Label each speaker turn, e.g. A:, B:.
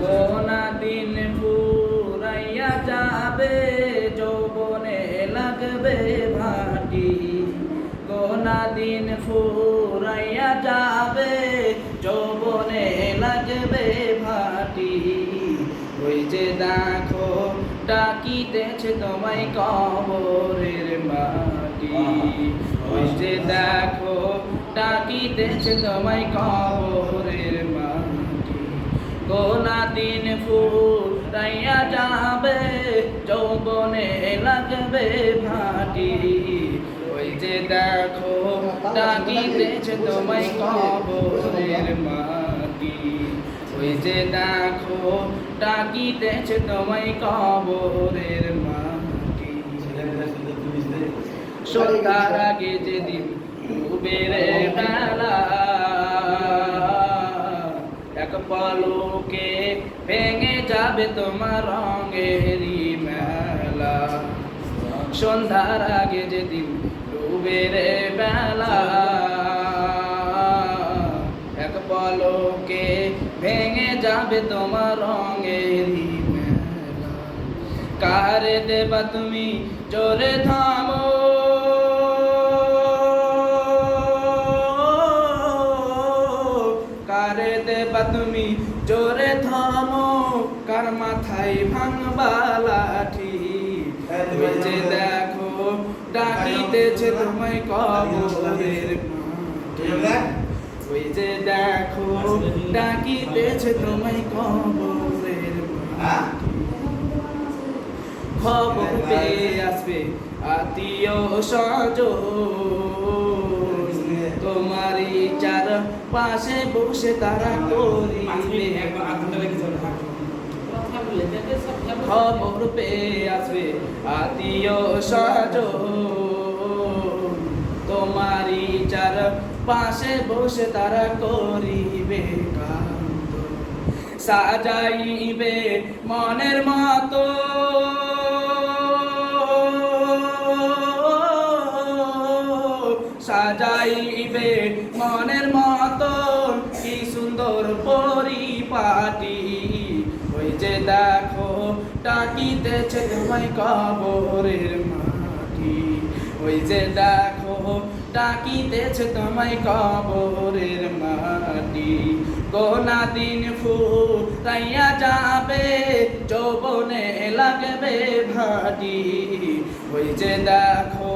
A: কোনা দিন ফুরাইয়া যাবে যৌবনে লাগবে ভাটি কোনা দিন ফুরাইয়া যাবে যৌবনে লাগবে ভাটি ওই যে দেখো ডাকিতেছে তোমায় কবরের মাটি। ওই যে দেখো ডাকিতেছে তোমায় কবরের মাটি। গোনা দিন ফুরাইয়া যাবে যৌবনে লাগবে ভাটি। ওই যে দেখো ডাকিতেছে তোমায় কবরের মাটি। ওই যে দেখো ডাকিতেছে তোমায় কবরের মাটি। সন্ধ্যার আগে যেদিন এক পলকে ভেঙে যাবে তোমার রঙেরই মেলা। সন্ধ্যার আগে যেদিন ডুবের বেলা এক পলকে ভেঙে যাবে তোমার রঙেরই মেলা। কারে দেবা তুমি, জোরে থামো। দেবা তুমি জোরে থামো কার মাথায় ভাঙবা লাঠি? ওই যে দেখো ডাকিতেছে তোমায় কবরের। ওই যে দেখো ডাকিতেছে তোমায় কবরের খবর পেয়ে আসবে আত্মীয় স্বজন। তোমারই চার পাশে বসে তারা করিবে খবর পেয়ে আসবে। আত্মীয় স্বজন তোমারই চার পাশে বসে তারা করিবে সাজাইবে মনের মতো। সাজাইবে মনের মতো কি সুন্দর পরিপাটি। ওই যে দেখো, ডাকিতেছে তোমায় কবরের মাটি। ওই যে দেখো, ডাকিতেছে তোমায় কবরের মাটি। কোনা দিন ফুরাইয়া যাবে, যৌবনে লাগবে ভাটি। ওই যে দেখো